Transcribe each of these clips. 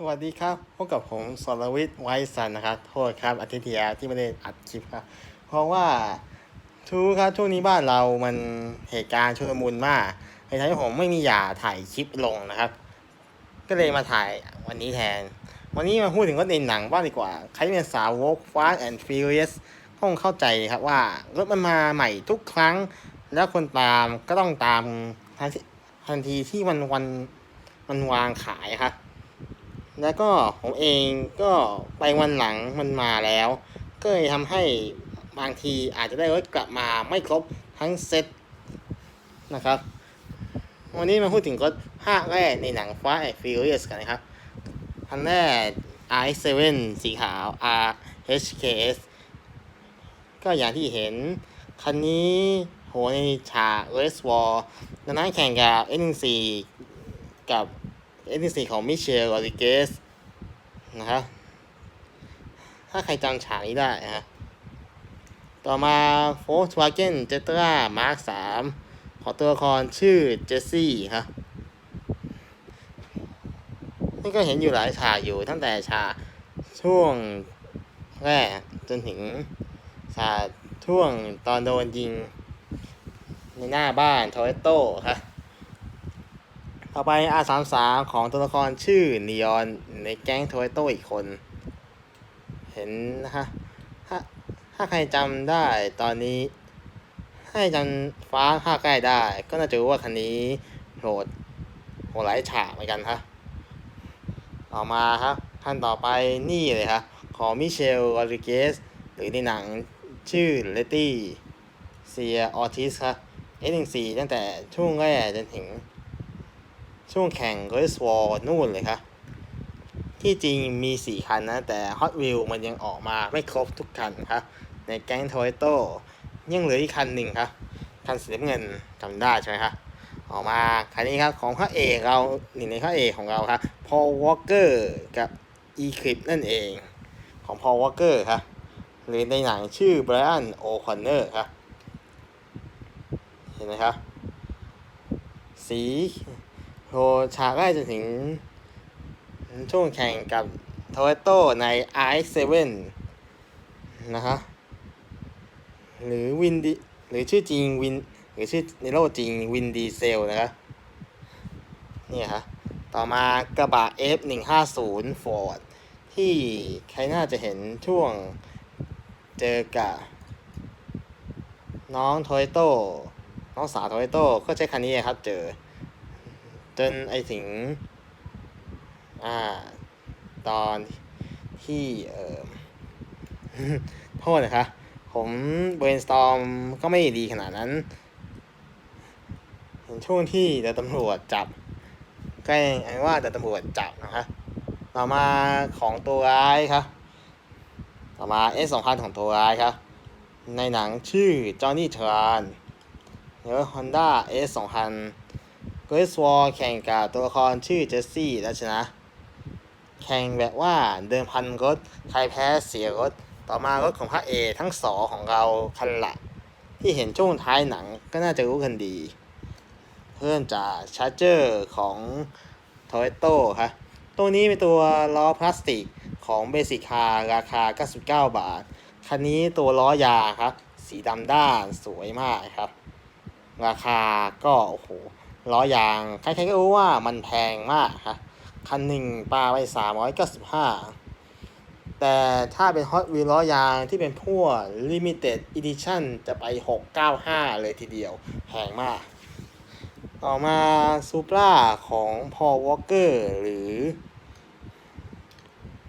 สวัสดีครับพบกับผมสรวิทย์ไวสันนะครับโทษครับอาทิตย์ที่แล้วที่ไม่ได้อัดคลิปครับ เพราะว่าทุกครับช่วงนี้บ้านเรามันเหตุการณ์ชุลมุนมากเลยทำให้ผมไม่มีอยาถ่ายคลิปลงนะครับ ก็เลยมาถ่ายวันนี้แทน วันนี้มาพูดถึงรถในหนังบ้างดีกว่า ใครเป็นสาวก Fast and Furious คงเข้าใจครับว่ารถมันมาใหม่ทุกครั้ง แล้วคนตามก็ต้องตามทันทีทันทีที่มันวันมันวางขายครับ แล้วก็ผมเองก็ไปวันหลังมันมาแล้ว ก็เลยทำให้บางทีอาจจะได้รถกลับมาไม่ครบทั้งเซตนะครับ วันนี้มาพูดถึงรถภาคแรกในหนัง Fast and Furious กันนะครับคันแรก i7 สีขาว RHKS ก็อย่างที่เห็น คันนี้โหในฉาก Race War นั้นแข่งกับ N14 กับ N14 ของมิเชลโรดิเกสนะครับถ้าใครจำฉากนี้ได้ฮะต่อมา Volkswagen Jetta Mark 3ของตัวละครชื่อเจสซี่ครับนี่ก็เห็นอยู่หลายฉากอยู่ตั้งแต่ฉากช่วงแรกจนถึงฉากช่วงตอนโดนยิงในหน้าบ้านทเอโต้ครับ ต่อไป R33 ของตัวละครชื่อนีออนในแก๊งโทเอโต้อีกคน เห็นนะฮะถ้าถ้าใครจำได้ตอนนี้ ให้จำฟ้าภาใกล้ได้ ก็น่าจะรู้ว่าคันนี้โหดโหดหลายฉากเหมือนกันครับต่อมาครับท่านต่อไปนี่เลยครับของมิเชลโรดริเกสหรือในหนังชื่อเลตี้เซียออทิสครับ S14 ตั้งแต่ช่วงแรกจนถึง ช่วงแข่ง Race War นู่นเลยครับ ที่จริงมี 4 คันนะ แต่ Hot w h e e l มันยังออกมาไม่ครบทุกคันครับ ในแก๊ง Toyota ยังเหลืออีกคันหนึ่งครับ คันสีน้ำเงินจำได้ใช่ไหมครับออกมาคันนี้ครับของพระเอกเราหนึ่งในพระเอกของเราครับ Paul Walker กับ Eclipse นั่นเองของ Paul Walker ครับหรือในหนังชื่อ Brian O'Connor ครับเห็นไหมครับสี โหฉากแรกจนถึง ช่วงแข่งกับโตโยโตใน i7 นะฮะ หรือวินดีหรือชื่อจริงวิน หรือชื่อในโลกจริงวินดีเซลนะครับนี่ฮะ ต่อมากระบะ F150 Ford ที่ใครน่าจะเห็นช่วงเจอกับน้องโตโยโตน้องสาวโตโยโตก็ใช้คันนี้ครับเจอ จนไอถึงอ่า ตอนที่เอ่อโทษนะคะ ผม brainstorm ก็ไม่ดีขนาดนั้นเห็นช่วงที่เดี๋ยวตำรวจจับแกล้งไอว่าเดี๋ยวตำรวจจับนะคะต่อมาของตัวร้ายครับต่อมา S 2 0 0ของตัวร้ายครับ ในหนังชื่อ Johnny Tran หรือ Honda S 2 0 0 g r a c e War แข่งกับตัวละครชื่อเจสซี่แล้วชนะ แข่งแบบว่าเดิมพันรถใครแพ้เสียรถ ต่อมารถของพระเอกทั้งสองของเราคันลักที่เห็นช่วงท้ายหนังก็น่าจะรู้กันดี เพิ่มจากชาร์เจอร์ของโตโยโต้ครับตัวนี้เป็นตัวล้อพลาสติกของเบสิคาราคา 99 บาท คันนี้ตัวล้อยาครับ สีดำด้านสวยมากครับ ราคาก็ โอ้โห ล้อยาง ใครๆก็รู้ว่ามันแพงมากครับคันหนึ่งปลาไปสามร้อยเก้าสิบห้าแต่ถ้าเป็น Hot Wheel ล้อยางที่เป็นพวก Limited Edition จะไป 695 เลยทีเดียวแพงมาก ต่อมาซูปราของ Paul Walker หรือ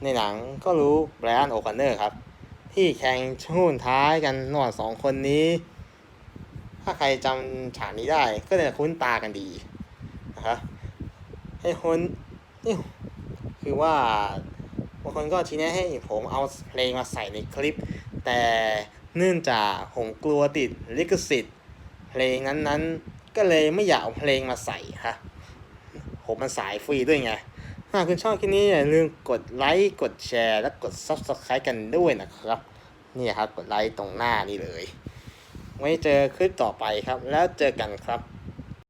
ในหนังก็รู้ Brian O'Connor ครับ ที่แข่งช่วงท้ายกันระหว่างสองคนนี้ ถ้าใครจำฉากนี้ได้ก็จะคุ้นตากันดีนะครับให้คนนี่คือว่าบางคนก็ชี้แนะให้ผมเอาเพลงมาใส่ในคลิป แต่เนื่องจากผมกลัวติดลิขสิทธิ์ เพลงนั้นๆ ก็เลยไม่อยากเอาเพลงมาใส่ฮะผมมันสายฟรีด้วยไงหากคุณชอบคลิปนี้อย่าลืมกดไลค์ กดแชร์ และกด Subscribe กันด้วยนะครับ นี่ครับ กดไลค์ตรงหน้านี่เลย ไว้เจอคลิปต่อไปครับ แล้วเจอกันครับ